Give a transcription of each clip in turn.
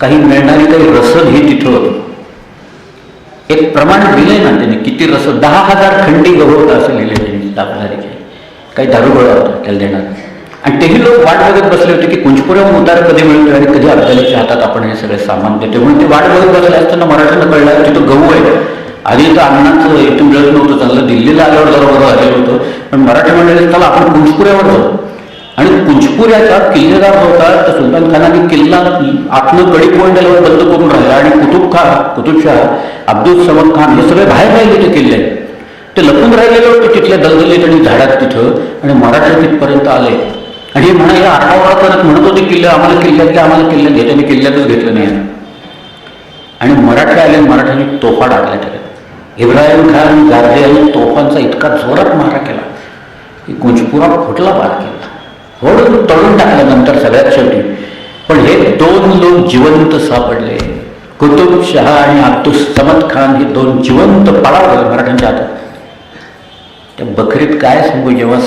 काही मिळणारी काही रसद ही तिथं होती एक प्रमाण दिलंय ना त्याने. किती रसद? दहा हजार खंडी गहू होता असं लिहिलंय त्यांनी दाखलारीचे काही दारुगोळा होता त्याला देणार. आणि तेही लोक वाट बघत बसले होते की कुंजपुरम उतार कधी मिळतो आणि कधी अब्दालीच्या हातात आपण हे सगळे सामान देतो. म्हणून ते वाट बघत बसले असताना मराठ्यांना कळलं तिथं गहू आहे. आधी तर अन्नाचं इथून मिळत नव्हतं चांगलं दिल्लीला आल्यावर जरा बरं आलेलं होतं. पण मराठी मंडळी त्याला आपण कुंजपुऱ्यावर जाऊ. आणि कुंचपुऱ्याचा किल्लेदार होता तर सुलतान खानाने किल्ला आतलं कडी कोंडल्यावर बंद करून राहिला. आणि कुतुब खान कुतुबशाह अब्दुल समद खान हे सगळे बाहेर राहिले ते किल्ले. ते लपून राहिलेले होते तिथल्या दलदलीत आणि झाडात तिथं आणि मराठा तिथपर्यंत आले. आणि हे म्हणाले या आठवडा करत म्हणत होते किल्ले आम्हाला किल्ल्यात आम्हाला किल्ल्यात घ्या आणि किल्ल्यातच घेतलं नाही. आणि मराठे आले मराठ्यांनी तोफा टाकल्या त्याला. इब्राहिम खान गार्दे आणि तोफांचा इतका जोरात मारा केला की कुंजपुरा फुटला पार केला होडून तळून टाकलं नंतर सगळ्यात शेवटी. पण हे दोन लोक जिवंत सापडले. कुतुब शहा आणि अब्दुस समद खान हे दोन जिवंत पळावले मराठ्यांच्या हातात. त्या बकरीत काय सांगू जेव्हा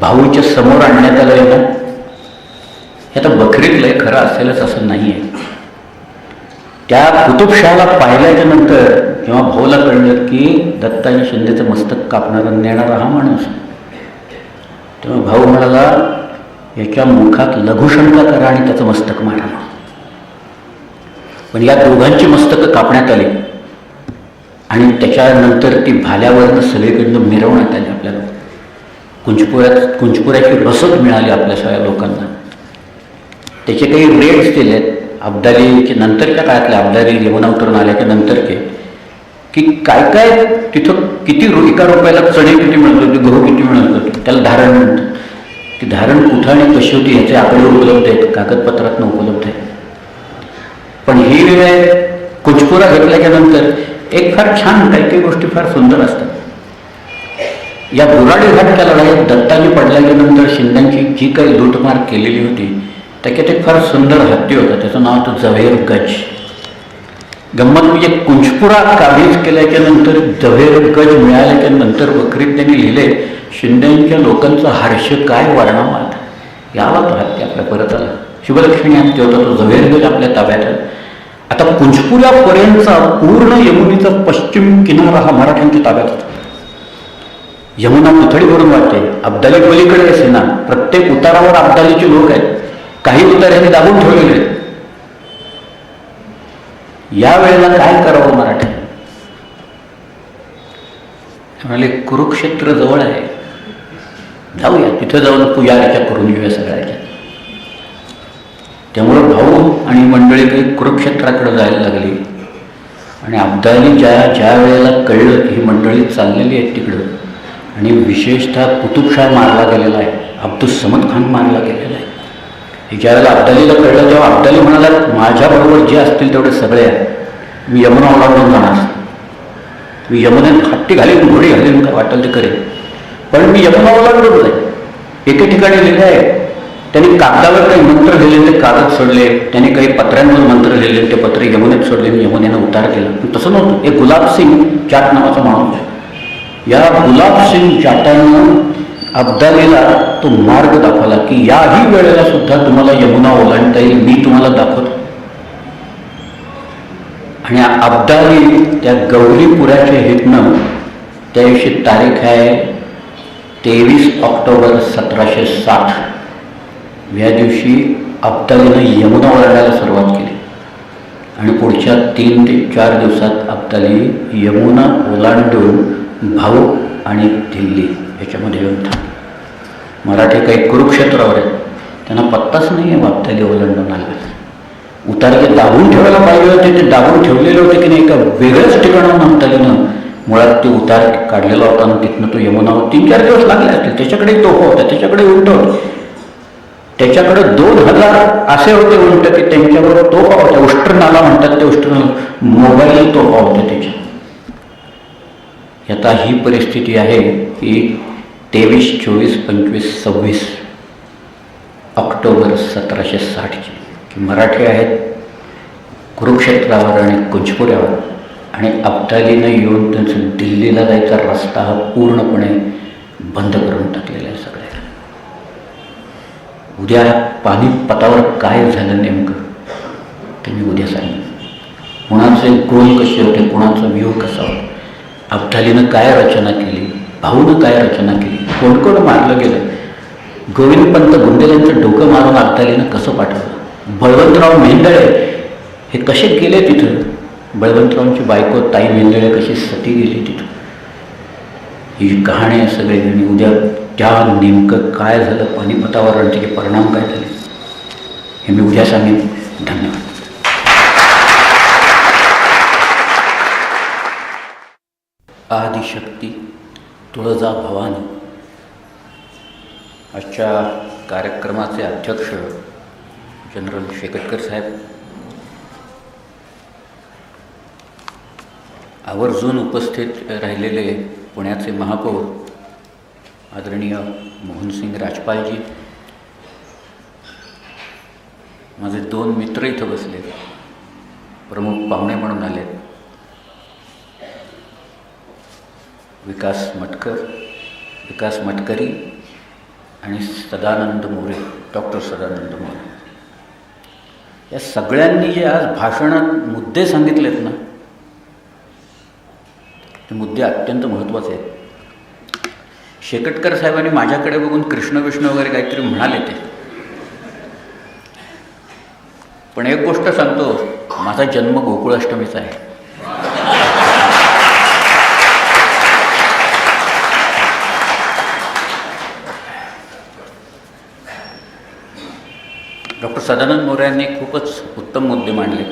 भाऊच्या समोर आणण्यात आलं ना हे आता बकरीत लय खरं असेलच असं नाही आहे त्या कुतुबशहाला पाहिल्याच्या नंतर किंवा भाऊला कळलं की दत्ताजी शिंदेचं मस्तक कापणारा नेणारा हा माणूस. तेव्हा भाऊ म्हणाला याच्या मुखात लघुशंका करा आणि त्याचं मस्तक मारा. पण या दोघांची मस्तकं कापण्यात आली. आणि त्याच्यानंतर ती भाल्यावरनं सगळीकडनं मिरवण्यात आली आपल्याला. कुंजपुऱ्यात कुंचपुऱ्याची रसद मिळाली आपल्या सगळ्या लोकांना. त्याचे काही रेट्स दिले आहेत. अब्दालीचे नंतरच्या काळातले अब्दाली यमुना आल्याच्या नंतरचे की काय काय तिथं किती एका रुपयाला चणे किती मिळत होते गहू किती मिळत होते त्याला धारण म्हणतं की धारण कुठं आणि कशी होती ह्याचे आकडे उपलब्ध आहेत कागदपत्रातनं उपलब्ध आहे पण ही वेळ कुचपुरा घेतल्याच्या नंतर एक फार छान काही काही गोष्टी फार सुंदर असतात. या बुराडी घाटच्या लढाईत दत्ताजी पडल्याच्या नंतर शिंद्यांची जी काही लूटमार केलेली होती त्याच्यात एक फार सुंदर हत्ती होता त्याचं नाव होतं जव्हेर गज. गंमत म्हणजे कुंचपुरा काबीज केल्याच्यानंतर जव्हेर गज मिळाल्याच्या नंतर बकरीत त्यांनी लिहिले शिंदेच्या लोकांचा हर्ष काय वर्णावात यालाच तो हत्ती आपल्या परत आला. शिवलक्ष्मी आणि होता तो जव्हेर आपल्या ताब्यात. आता कुंचपुरापर्यंतचा पूर्ण यमुनीचा पश्चिम किनारा हा मराठ्यांच्या ताब्यात होता. यमुना पुथडीवरून वाटते अब्दाली पलीकडे असे ना प्रत्येक उतारावर अब्दालीचे लोक आहेत. काही उतार यांनी दाबून ठेवलेले आहेत. या वेळेला काय करावं मराठी म्हणाले कुरुक्षेत्र जवळ आहे. जाऊया तिथं जाऊन पुजारीच्या करून येऊया सगळ्याच्या. त्यामुळं भाऊ आणि मंडळी काही कुरुक्षेत्राकडे जायला लागली. आणि अब्दाली ज्या ज्या वेळेला कळलं की ही मंडळी चाललेली आहेत तिकडं आणि विशेषतः कुतुबशाह मारला गेलेला आहे अब्दुल समद खान मारला गेलेला आहे. हे ज्या वेळेला अब्दालीला कळलं तेव्हा अब्दाली म्हणाला माझ्याबरोबर जे असतील तेवढे सगळे आहेत मी यमुना ओलांडून जाणार. मी यमुनेत हट्टी घालीन घोडी घालीन काय वाटेल ते करेन. पण मी यमुना ओलांडून जाईल एके ठिकाणी लिहिले आहे त्यांनी कागदावर काही मंत्र लिहिलेले कागद सोडले त्यांनी काही पत्र्यांवर मंत्र लिहिले ते पत्र यमुनेत सोडले मी यमुनेनं उतार केला. पण तसं नव्हतं. एक गुलाब सिंग जाट नावाचा माणूस आहे. या गुलाब सिंग जाटानं अब्दालीला तो मार्ग दाखवला की याही वेळेला सुद्धा तुम्हाला यमुना ओलांडता येईल मी तुम्हाला दाखवतो. आणि अब्दाली त्या गौरीपुराच्या हितनं त्याविषयी तारीख आहे तेवीस ऑक्टोबर सतराशे साठ. या दिवशी अब्दालीनं यमुना ओलांडायला सुरुवात केली. आणि पुढच्या तीन ते चार दिवसात अब्दाली यमुना ओलांडून भाऊ आणि दिल्ली याच्यामध्ये येऊन थांब मराठी काही कुरुक्षेत्रावर आहेत. त्यांना पत्ताच नाही आहे अब्दाली ओलांडून आले उतार जे दाबून ठेवायला पाहिजे होते ते दाबून ठेवलेले होते की नाही एका वेगळ्याच ठिकाणाहून अब्दालीनं मुळात ते उतार काढलेला होता आणि तिथनं तो यमुनावर तीन चार दिवस लागले असतील. त्याच्याकडे तोफा होता त्याच्याकडे उंट होते. त्याच्याकडे दोन हजार असे होते उंट की त्यांच्याबरोबर तोफा होत्या उष्ट्र नाला म्हणतात ते उष्ट्र मोबाईल तोफा होत्या त्याच्या आता ही परिस्थिती आहे की तेवीस चोवीस पंचवीस सव्वीस ऑक्टोबर सतराशे साठची की मराठी आहेत कुरुक्षेत्रावर आणि कुंजपुऱ्यावर. आणि अब्दालीनं येऊन त्यांचं दिल्लीला जायचा रस्ता हा पूर्णपणे बंद करून टाकलेला आहे सगळ्याला उद्या पानिपतावर काय झालं नेमकं ते मी उद्या सांगेन. कुणाचे गोल कसे होते कुणाचा व्ह्यू कसा होता अब्दालीनं काय रचना केली भाऊनं काय रचना केली कोण कोण मारलं गेलं गोविंदपंत गुंडेलांचं डोकं मारून अब्दालीनं कसं पाठवलं बळवंतराव मेंदळे हे कसे गेले तिथं? बळवंतरावांची बायको ताई मेंदळे कशी सती गेली तिथं? ही कहाणी आहे सगळी आणि उद्या त्या नेमकं काय झालं पानिपतावर आणि त्याचे परिणाम काय झाले? हे मी उद्या सांगेन. धन्यवाद. आदिशक्ती तुळजा भवानी. आजच्या कार्यक्रमाचे अध्यक्ष जनरल शेकटकर साहेब. आवर्जून उपस्थित राहिलेले पुण्याचे महापौर आदरणीय मोहनसिंग राजपालजी. माझे दोन मित्र इथं बसले. प्रमुख पाहुणे म्हणून आले विकास मटकर विकास मटकरी आणि सदानंद मोरे डॉक्टर सदानंद मोरे. या सगळ्यांनी जे आज भाषणात मुद्दे सांगितलेत ना हे मुद्दे अत्यंत महत्त्वाचे आहेत. शेकटकर साहेबांनी माझ्याकडे बघून कृष्ण विष्णू वगैरे काहीतरी म्हणाले ते. पण एक गोष्ट सांगतो माझा जन्म गोकुळाष्टमीचा आहे. डॉक्टर सदानंद मोरे यांनी खूपच उत्तम मुद्दे मांडले.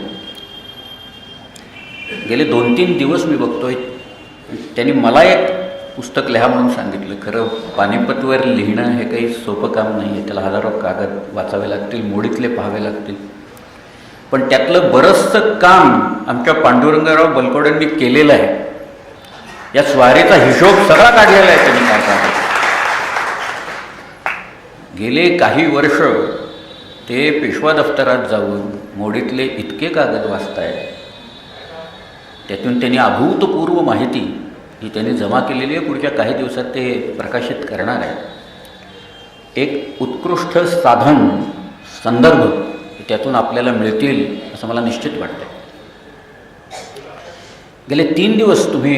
गेले दोन तीन दिवस मी बघतोय त्यांनी मला एक पुस्तक लिहा म्हणून सांगितलं. खरं पानिपतवर लिहिणं हे काही सोपं काम नाही आहे. त्याला हजारो कागद वाचावे लागतील मोडीतले पाहावे लागतील. पण त्यातलं बरंचसं काम आमच्या पांडुरंगराव बलकोड्यांनी केलेलं आहे. या स्वारीचा हिशोब सगळा काढलेला आहे त्यांनी काय काढला गेले काही वर्ष ते पेशवा दफ्तरात जाऊन मोडीतले इतके कागद वाचतायत. त्यातून त्यांनी अभूतपूर्व माहिती ही त्यांनी जमा केलेली आहे. पुढच्या काही दिवसात ते प्रकाशित करणार आहे एक उत्कृष्ट साधन संदर्भ त्यातून आपल्याला मिळतील असं मला निश्चित वाटतं गेले तीन दिवस तुम्ही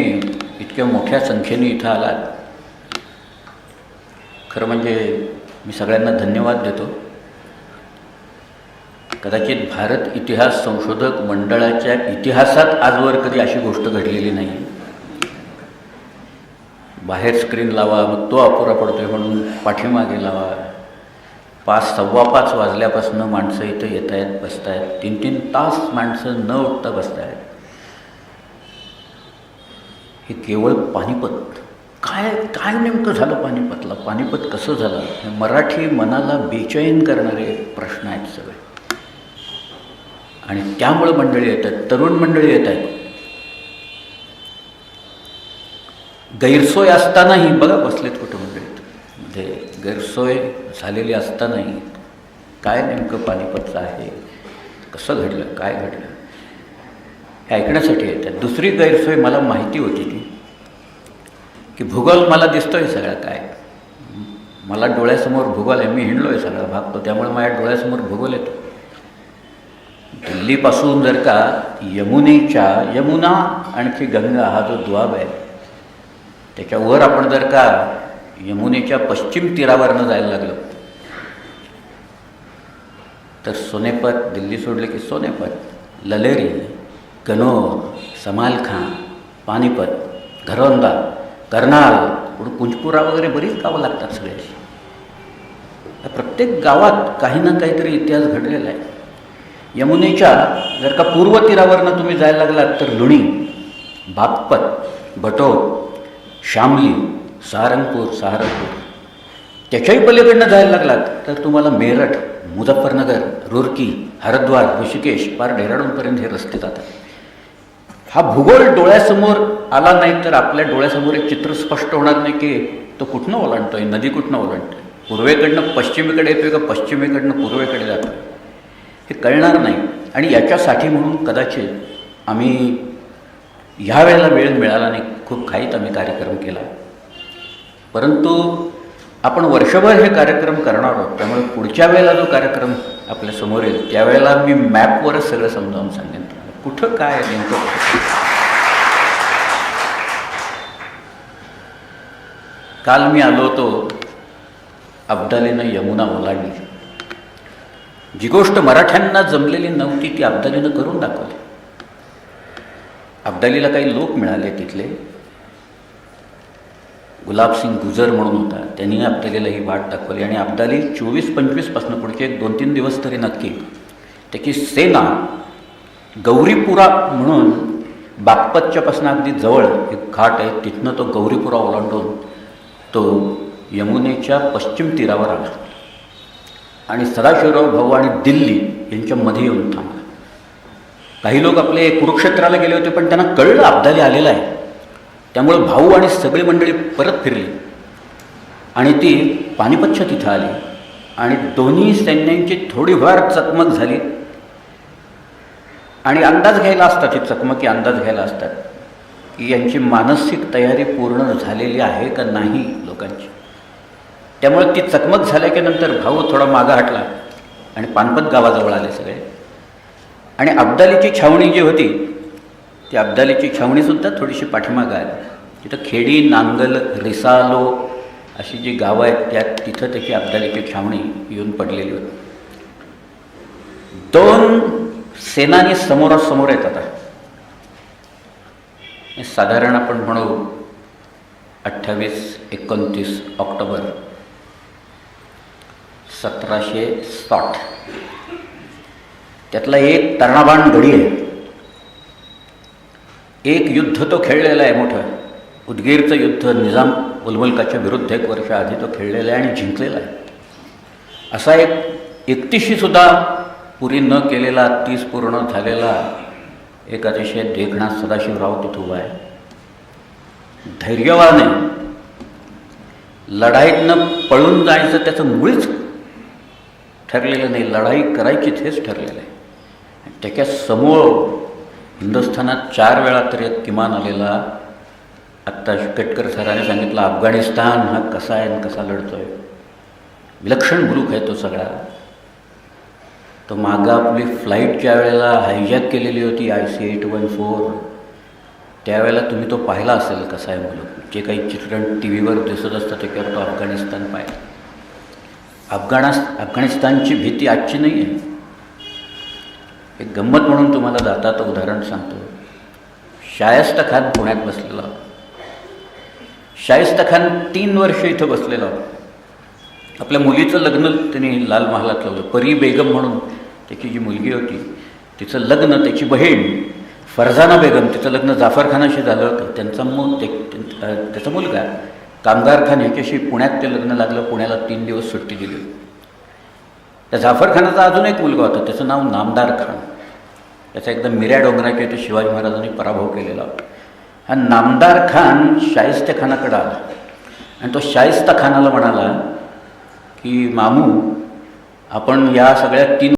इतक्या मोठ्या संख्येने इथं आलात. खरं म्हणजे मी सगळ्यांना धन्यवाद देतो. कदाचित भारत इतिहास संशोधक मंडळाच्या इतिहासात आजवर कधी अशी गोष्ट घडलेली नाही. बाहेर स्क्रीन लावा मग तो अपुरा पडतोय म्हणून पाठीमागे लावा. पाच सव्वा पाच वाजल्यापासून माणसं इथं येत आहेत बसत आहेत तीन तीन तास माणसं न उठता बसत आहेत हे केवळ पानिपत. काय काय नेमकं झालं पानिपतला? पानिपत कसं झालं? हे मराठी मनाला बेचैन करणारे प्रश्न आहेत सगळे. आणि त्यामुळं मंडळी येत आहेत तरुण मंडळी येत आहेत गैरसोय असतानाही बघा बसलेत कुठं मंडळीत म्हणजे गैरसोय झालेली असतानाही काय नेमकं पानिपतचं आहे? कसं घडलं? काय घडलं? हे ऐकण्यासाठी येतात. दुसरी गैरसोय मला माहिती होती ती की भूगोल मला दिसतोय सगळा काय. मला डोळ्यासमोर भूगोल आहे मी हिंडलो आहे सगळा भाग तो त्यामुळे माझ्या डोळ्यासमोर भूगोल येतो. दिल्लीपासून जर का यमुनेच्या यमुना आणखी गंगा हा जो द्वाब आहे त्याच्यावर आपण जर का यमुनेच्या पश्चिम तीरावरनं जायला लागलो तर सोनेपत दिल्ली सोडले की सोनेपत ललेरी कनोर समालखां पानिपत घरोंदा कर्नाल पुढं कुंजपुरा वगैरे बरीच गावं लागतात सगळ्याची प्रत्येक गावात काही ना काहीतरी इतिहास घडलेला आहे. यमुनेच्या जर का पूर्व तीरावरनं तुम्ही जायला लागलात तर लुणी बागपत बटोर शामली सहारनपूर सहारनपूर. त्याच्याही पलीकडनं जायला लागलात तर तुम्हाला मेरठ मुझफ्फरनगर रुरकी हरद्वार ऋषिकेश पार डेहराडूनपर्यंत हे रस्ते जातात. हा भूगोल डोळ्यासमोर आला नाही तर आपल्या डोळ्यासमोर एक चित्र स्पष्ट होणार नाही की तो कुठनं ओलांडतोय नदी कुठनं ओलांडतोय? पूर्वेकडनं पश्चिमेकडे येतोय का पश्चिमेकडनं पूर्वेकडे जातोय? हे कळणार नाही. आणि याच्यासाठी म्हणून कदाचित आम्ही ह्या वेळेला वेळ मिळाला नाही. खूप घाईत आम्ही कार्यक्रम केला. परंतु आपण वर्षभर हे कार्यक्रम करणार आहोत. त्यामुळे पुढच्या वेळेला जो कार्यक्रम आपल्यासमोर येईल त्यावेळेला मी मॅपवरच सगळं समजावून सांगेन कुठं काय नेमकं? काल मी आलो होतो अब्दालीनं यमुना ओलांडली. जी गोष्ट मराठ्यांना जमलेली नव्हती ती अब्दालीनं करून दाखवली. अब्दालीला काही लोक मिळाले तिथले. गुलाबसिंग गुजर म्हणून होता. त्यांनी अब्दालीला ही वाट दाखवली आणि अब्दाली चोवीस पंचवीसपासून पुढचे एक दोन तीन दिवस तरी नक्की. त्याची सेना गौरीपुरा म्हणून बागपतच्यापासून अगदी जवळ एक घाट आहे तिथनं तो गौरीपुरा ओलांडून तो यमुनेच्या पश्चिम तीरावर आला. आणि सदाशिवराव भाऊ आणि दिल्ली यांच्यामध्ये येऊन थांबला. काही लोक आपले कुरुक्षेत्राला गेले होते पण त्यांना कळलं अब्दाली आलेला आहे. त्यामुळं भाऊ आणि सगळी मंडळी परत फिरली. आणि ती पानिपतच्या तिथं आली. आणि दोन्ही सैन्यांची थोडीफार चकमक झाली. आणि अंदाज घ्यायला असतात ही चकमकी अंदाज घ्यायला असतात की यांची मानसिक तयारी पूर्ण झालेली आहे का नाही लोकांची? त्यामुळे ती चकमक झाल्या नंतर भाऊ थोडा मागं हटला आणि पानपत गावाजवळ आले सगळे. आणि अब्दालीची छावणी जी होती ती अब्दालीची छावणीसुद्धा थोडीशी पाठीमागं आली. तिथं खेडी नांगल रिसालो अशी जी गावं आहेत त्यात तिथं त्याची अब्दालीची छावणी येऊन पडलेली होती. दोन सेनानी समोरासमोर येत आता साधारण आपण म्हणू अठ्ठावीस एकोणतीस ऑक्टोबर सतराशे साठ. त्यातला एक तरणाबाण घडी आहे. एक युद्ध तो खेळलेला आहे मोठं. उदगीरचं युद्ध निजाम उलमुलकाच्या विरुद्ध एक वर्षाआधी तो खेळलेला आहे आणि जिंकलेला आहे. असा एक एकतीशीसुद्धा पुरी न केलेला तीस पूर्ण झालेला एक अतिशय देखणा सदाशिवराव तिथं उभा आहे. धैर्यवाने लढाईतनं पळून जायचं त्याचं मुळीच ठरलेलं नाही. लढाई करायचीच हेच ठरलेलं आहे. त्याच्यासमोर हिंदुस्थानात चार वेळा तरी किमान आलेला आत्ता कटकर सरांनी सांगितलं अफगाणिस्तान हा कसा आहे आणि कसा लढतो आहे विलक्षण मुलूक आहे तो सगळा. तो मागं आपली फ्लाईट ज्या वेळेला हायजॅक केलेली होती I C eight one four त्यावेळेला तुम्ही तो पाहिला असेल कसा आहे मुलं जे काही चित्रण टी व्हीवर दिसत असतं त्याच्यावर तो अफगाणिस्तान पाहिला. अफगाणास अफगाणिस्तानची भीती आजची नाही आहे एक गंमत म्हणून तुम्हाला दाताचं उदाहरण सांगतो. शायस्ता खान पुण्यात बसलेला. होता शायस्ता खान तीन वर्ष इथं बसलेला. आपल्या मुलीचं लग्न त्यांनी लाल महालात लावलं. परी बेगम म्हणून त्याची जी मुलगी होती तिचं लग्न त्याची बहीण फरजाना बेगम तिचं लग्न जाफर खानाशी झालं. होतं त्यांचा मु ते त्याचा मुलगा कामगार खान ह्याच्याशी पुण्यात ते लग्न लागलं पुण्याला तीन दिवस सुट्टी दिली. त्या जाफर खानाचा अजून एक मुलगा होता त्याचं नाव नामदार खान. त्याचा एकदम मिऱ्या डोंगराच्या इथे शिवाजी महाराजांनी पराभव केलेला. होता हा नामदार खान शाहिस्ते खानाकडे आला. आणि तो शाहिस्ता खानाला म्हणाला की मामू आपण या सगळ्या तीन